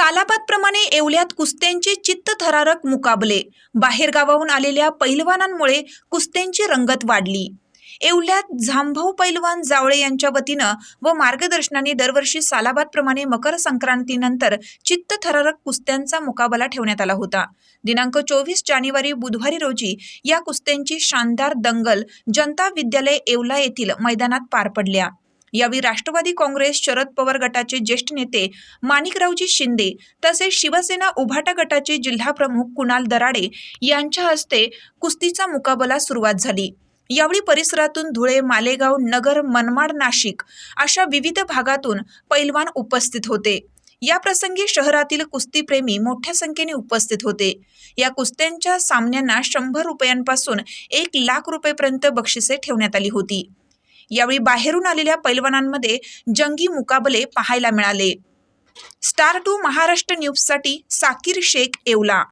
सालाबादप्रमाणे येवल्यात कुस्त्यांचे चित्तथरारक मुकाबले. बाहेरगावाहून आलेल्या पैलवानांमुळे कुस्त्यांची रंगत वाढली. येवल्यात झांभाऊ पैलवान जावळे यांच्या वतीनं व मार्गदर्शनाने दरवर्षी सालाबादप्रमाणे मकर संक्रांतीनंतर चित्तथरारक कुस्त्यांचा मुकाबला ठेवण्यात आला होता. दिनांक चोवीस जानेवारी बुधवारी रोजी या कुस्त्यांची शानदार दंगल जनता विद्यालय येवला येथील मैदानात पार पडल्या. यावेळी राष्ट्रवादी काँग्रेस शरद पवार गटाचे ज्येष्ठ नेते माणिकरावजी शिंदे तसेच शिवसेना उभाटा गटाचे जिल्हाप्रमुख कुणाल दराडे यांच्या हस्ते कुस्तीचा मुकाबला सुरुवात झाली. यावेळी परिसरातून धुळे मालेगाव नगर मनमाड नाशिक अशा विविध भागातून पैलवान उपस्थित होते. या प्रसंगी शहरातील कुस्तीप्रेमी मोठ्या संख्येने उपस्थित होते. या कुस्त्यांच्या सामन्यांना शंभर रुपयांपासून एक लाख रुपयेपर्यंत बक्षिसे ठेवण्यात आली होती. यावेळी बाहेरून आलेल्या पैलवानांमध्ये जंगी मुकाबले पाहायला मिळाले. स्टार टू महाराष्ट्र न्यूजसाठी साकीर शेख येवला.